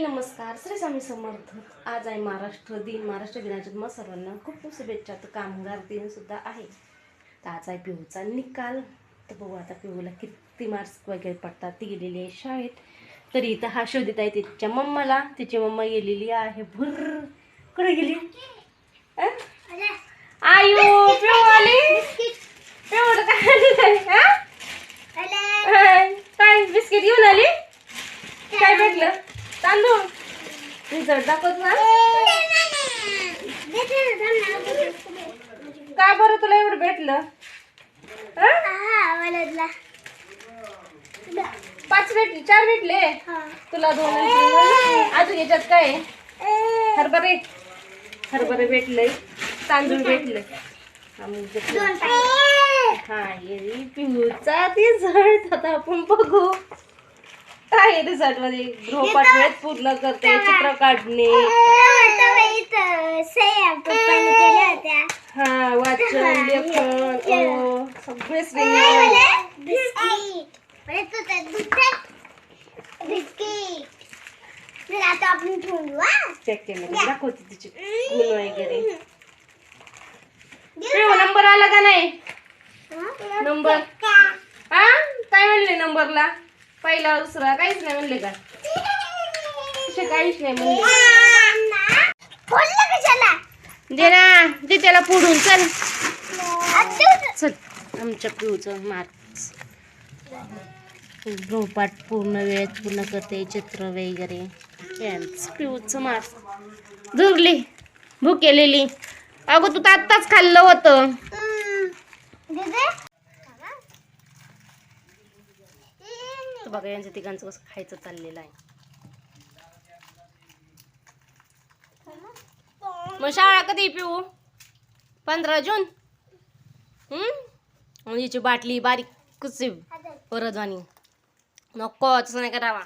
नमस्कार श्री स्वामी समर्थ. आज आहे महाराष्ट्र दिन महाराष्ट्र दिनाच्या मग सर्वांना खूप खूप शुभेच्छा. तर कामगार दिन सुद्धा आहे. तर आज आहे पिहूचा निकाल. तर बघू आता पिहूला किती मार्क्स वगैरे पडतात ती गेलेली आहे शाळेत. तरी इथं हा शोधित आहे तिच्या मम्माला. तिची मम्मा गेलेली आहे. भुर्र. कुठे गेली? आयु पिहू आली? काय बिस्किट घेऊन आली? काय भेटलं? तांदूळ रिझल्ट दाखवत ना. का बरं तुला एवढं भेटलं? हं? पाच भेटले चार भेटले? तुला दोन. अजून याच्यात काय आहे? हरभरे. हरभरे भेटले. तांदूळ भेटले. हा ये पिऊचा रिझल्ट आता आपण बघू. काय रिझल्टमध्ये गृहपाठ वेळेत पूर्ण करते चित्र काढणे. हा वाचन लेखन अ, सगळे श्रेणी आता आपण हा. चेक केले दाखवते तिचे गुण वगैरे. पिऊ नंबर आला का नाही? नंबर? हा? काय म्हणले नंबरला? पहिला दुसरा काहीच नाही म्हणले का? तसे काहीच नाही म्हणले. दे ना दे त्याला पुढून चल. चल आमच्या पिऊचं मार्क्स गृहपाठ पूर्ण वेळेत पूर्ण करते चित्र वगैरे. पिऊचं मार्क्स धुरली भूक केलेली. अगं तू तर आत्ताच खाल्लं होतं. तर बघा यांचं तिघांचं कसं खायचं चाललेलं आहे. मग शाळा कधी पिऊ? पंधरा जून? हम्म? हिची बाटली बारीक कुची परत आणि. नको तसं नाही करावा.